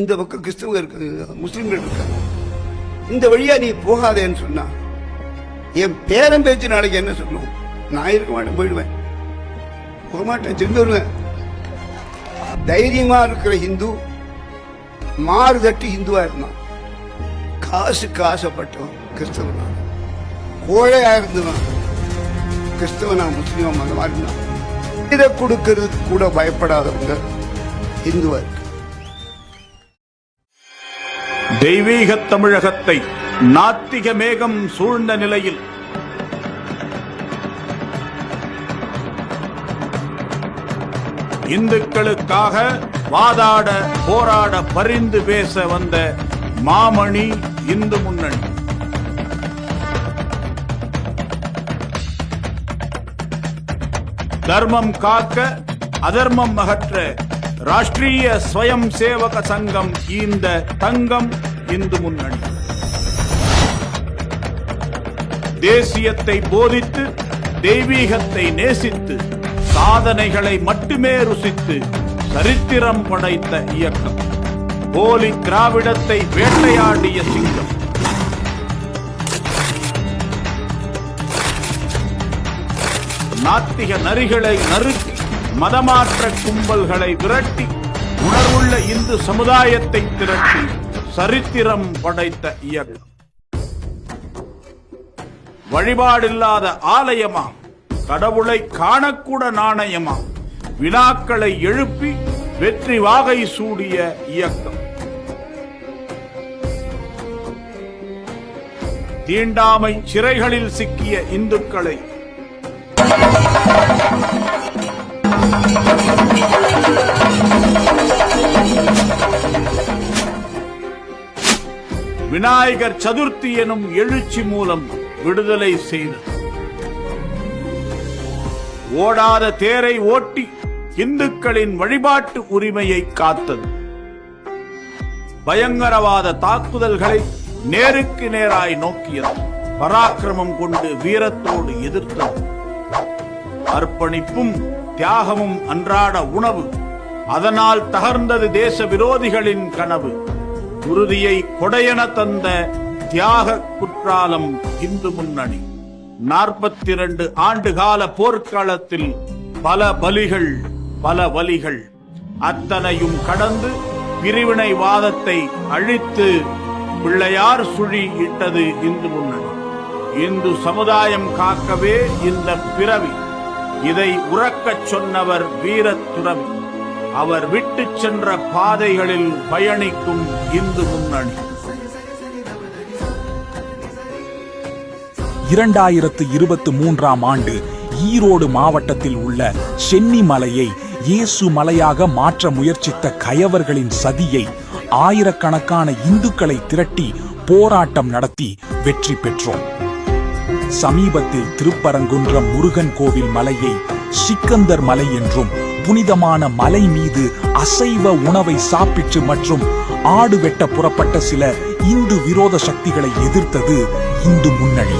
இந்த பக்கம் கிறிஸ்தவங்க இருக்கு முஸ்லீம்கள் இருக்காங்க. இந்த வழியா நீ போகாதேன்னு சொன்னா என் பேரன் பேச்சு நாளைக்கு என்ன சொல்லும்? நான் இருக்க மாட்டேன் போயிடுவேன். போக மாட்டேன் திரும்பி வருவேன். தைரியமா இருக்கிற ஹிந்து மாறு தட்டி ஹிந்துவா இருந்தான். காசுக்கு ஆசைப்பட்டவன் கிறிஸ்தவனா. கோழையா இருந்தவன் கிறிஸ்தவனா முஸ்லீமா அந்த மாதிரி இருந்தான். இதை கொடுக்கறதுக்கு கூட பயப்படாதவங்க இந்துவா இருக்கு தெய்வீக தமிழகத்தை நாத்திக மேகம் சூழ்ந்த நிலையில். இந்துக்களுக்காக வாதாட போராட பரிந்து பேச வந்த மாமணி இந்து முன்னணி. தர்மம் காக்க அதர்மம் அகற்ற ராஷ்டிரிய ஸ்வயம் சேவக சங்கம் இந்த தங்கம் இந்து முன்னணி. தேசியத்தை போதித்து தெய்வீகத்தை நேசித்து சாதனைகளை மட்டுமே ருசித்து சரித்திரம் படைத்த இயக்கம். போலி திராவிடத்தை வேட்டையாடிய சிங்கம். நாத்திக நரிகளை நறுக்கி மதமாற்ற கும்பல்களை விரட்டி உணர்வுள்ள இந்து சமுதாயத்தை திரட்டி சரித்திரம் படைத்த இயக்கம். வழிபாடில்லாத ஆலயமா? கடவுளை காணக்கூட நாணயமா? வினாக்களை எழுப்பி வெற்றி வாகை சூடிய இயக்கம். தீண்டாமை சிறைகளில் சிக்கிய இந்துக்களை விநாயகர் சதுர்த்தி எனும் எழுச்சி மூலம் விடுதலை செய்தது. ஓடாத தேரை ஓட்டி இந்துக்களின் வழிபாட்டு உரிமையை காத்தது. பயங்கரவாத தாக்குதல்களை நேருக்கு நேராய் நோக்கியது. பராக்கிரமம் கொண்டு வீரத்தோடு எதிர்த்தது. அர்ப்பணிப்பும் தியாகமும் அன்றாட உணவு. அதனால் தகர்ந்தது தேச விரோதிகளின் கனவு. உறுதியை கொடையென தந்த தியாக குற்றாலம் இந்து முன்னணி. நாற்பத்தி இரண்டு ஆண்டு கால போர்க்களத்தில் பல பலிகள் பல வலிகள். அத்தனையும் கடந்து பிரிவினைவாதத்தை அழித்து பிள்ளையார் சுழி இட்டது இந்து முன்னணி. இந்து சமுதாயம் காக்கவே இந்த பிறவி. இதை உறக்கச் சொன்னவர் வீரத் அவர் விட்டு சென்ற பாதைகளில் பயணிக்கும் இந்து முன்னணி. இரண்டாயிரத்து இருபத்து மூன்றாம் ஆண்டு ஈரோடு மாவட்டத்தில் உள்ள சென்னி மலையை இயேசு மலையாக மாற்ற முயற்சித்த கயவர்களின் சதியை ஆயிரக்கணக்கான இந்துக்களை திரட்டி போராட்டம் நடத்தி வெற்றி பெற்றோம். சமீபத்தில் திருப்பரங்குன்றம் முருகன் கோவில் மலையை சிக்கந்தர் மலை என்றும் புனிதமான மலை மீது அசைவ உணவை சாப்பிட்டு மற்றும் ஆடு வெட்ட புறப்பட்ட சில இந்து விரோத சக்திகளை எதிர்த்தது இந்து முன்னணி.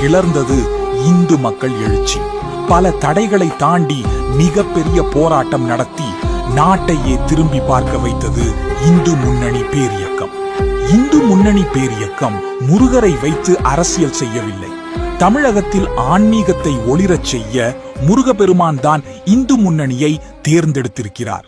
கிளர்ந்தது இந்து மக்கள் எழுச்சி. பல தடைகளை தாண்டி மிகப்பெரிய போராட்டம் நடத்தி நாட்டையே திரும்பி பார்க்க வைத்தது இந்து முன்னணி பேரியக்கம். இந்து முன்னணி பேரியக்கம் முருகரை வைத்து அரசியல் செய்யவில்லை. தமிழகத்தில் ஆன்மீகத்தை ஒளிரச் செய்ய முருகப்பெருமான் தான் இந்து முன்னணியை தேர்ந்தெடுத்திருக்கிறார்.